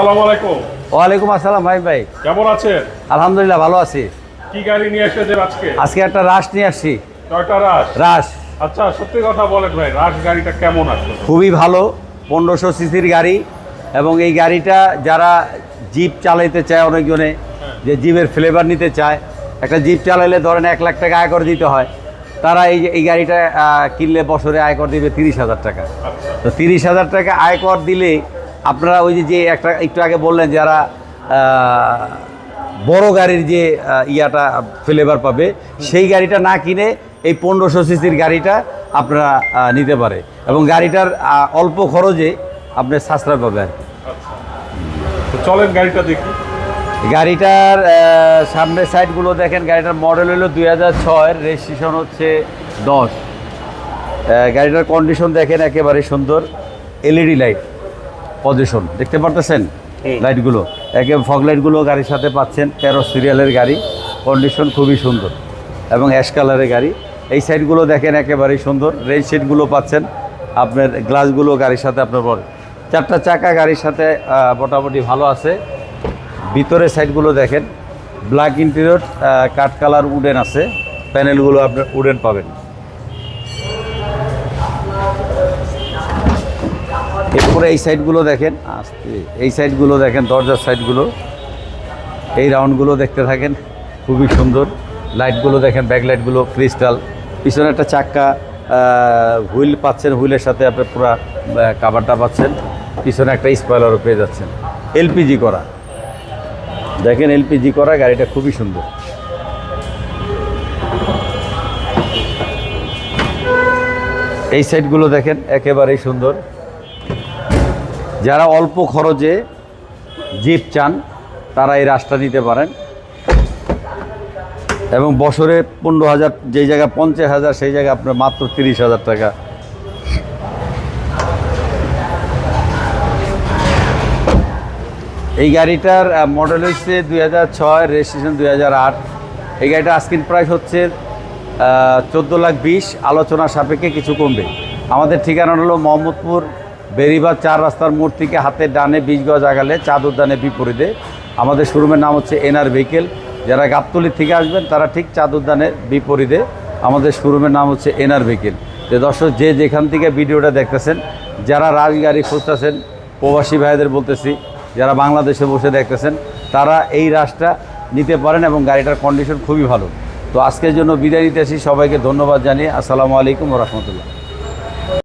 আসসালামু আলাইকুম। ওয়ালাইকুম আসসালাম ভাই ভাই। কেমন আছেন? আলহামদুলিল্লাহ ভালো আছি। কি গাড়ি নিয়ে এসেছেন আজকে? আজকে একটা রাশ নিয়ে আসছি। Toyota Rush? রাশ। আচ্ছা সত্যি কথা বলেন ভাই রাশ গাড়িটা কেমন আসলে? খুবই ভালো পনেরোশো সিসির গাড়ি এবং এই গাড়িটা যারা জিপ চালাইতে চায় অনেকজনে যে জিপের ফ্লেভার নিতে চায় একটা জিপ চালাইলে ধরেন এক লাখ টাকা আয়কর দিতে হয় তারা এই এই গাড়িটা কিনলে বছরে আয়কর দিবে তিরিশ হাজার টাকা। আচ্ছা। তো তিরিশ হাজার টাকা আয়কর দিলে আপনারা ওই যে যে একটা একটু আগে বললেন যারা বড় গাড়ির যে ইয়াটা ফ্লেভার পাবে সেই গাড়িটা না কিনে এই পনেরোশো সিসির গাড়িটা আপনারা নিতে পারে। এবং গাড়িটার অল্প খরচে আপনি সাশ্রয় পাবে আর কি তো চলেন গাড়িটা দেখি। গাড়িটার সামনের সাইডগুলো দেখেন গাড়িটার মডেল হলো দুই হাজার ছয়ের রেজিস্ট্রেশন হচ্ছে দশ। গাড়িটার কন্ডিশন দেখেন একেবারে সুন্দর এলইডি লাইট পজিশন দেখতে পারতেছেন? লাইটগুলো একে ফগ লাইটগুলো গাড়ির সাথে পাচ্ছেন। তেরো সিরিয়ালের গাড়ি। কন্ডিশন খুবই সুন্দর। এবং অ্যাশ কালারের গাড়ি। এই সাইডগুলো দেখেন একেবারেই সুন্দর। রেল সিটগুলো পাচ্ছেন। আপনার গ্লাসগুলো গাড়ির সাথে আপনার বড়। চারটা চাকা গাড়ির সাথে মোটামুটি ভালো আছে। ভিতরের সাইডগুলো দেখেন। ব্ল্যাক ইন্টেরিয়র কাঠ কালার উডেন আছে। প্যানেলগুলো আপনার উডেন পাবেন। এরপরে এই সাইডগুলো দেখেন, আস্তে, এই সাইডগুলো দেখেন, দরজার সাইডগুলো। এই রাউন্ডগুলো দেখতে থাকেন, খুবই সুন্দর। লাইটগুলো দেখেন, ব্যাক লাইটগুলো ক্রিস্টাল। পিছনে একটা চাক্কা হুইল পাচ্ছেন, হুইলের সাথে আপনি পুরো কাভারটা পাচ্ছেন। পিছনে একটা স্পয়লারও পেয়ে যাচ্ছেন। এলপিজি করা। দেখেন এলপিজি করা, গাড়িটা খুবই সুন্দর। এই সাইডগুলো দেখেন, একেবারেই সুন্দর। যারা অল্প খরচে জিপ চান, তারা এই রাস্তা নিতে পারেন। এবং বছরে পনেরো হাজার, যেই জায়গায় পঞ্চাশ হাজার, সেই জায়গায় আপনার মাত্র তিরিশ হাজার টাকা। এই গাড়িটার মডেল হচ্ছে দুই হাজার ছয় রেজিস্ট্রেশন দুই হাজার আট। এই গাড়িটা আস্কিন প্রাইস হচ্ছে চোদ্দ লাখ বিশ। আলোচনা সাপেক্ষে কিছু কমবে। আমাদের ঠিকানা হলো মোহাম্মদপুর বেরিবাদ চার রাস্তার মোড় থেকে হাতের ডানে বিশ গজ আগালে চাঁদ উদ্যানের বিপরীতে। আমাদের শোরুমের নাম হচ্ছে এনআর ভেহিকেল। যারা গাবতলি থেকে আসবেন, তারা ঠিক চাঁদ উদ্যানের বিপরীতে। আমাদের শোরুমের নাম হচ্ছে এনআর ভেহিকেল। যে দর্শক, যে যেখান থেকে ভিডিওটা দেখতেছেন, যারা রাজগাড়ি খুঁজতেছেন, প্রবাসী ভাইদের বলতেছি, যারা বাংলাদেশে বসে দেখতেছেন, তারা এই রাশটা নিতে পারেন এবং গাড়িটার কন্ডিশন খুবই ভালো। তো আজকের জন্য বিদায় নিতে আসি। সবাইকে ধন্যবাদ জানিয়ে আসসালামু আলাইকুম রহমতুল্লাহ।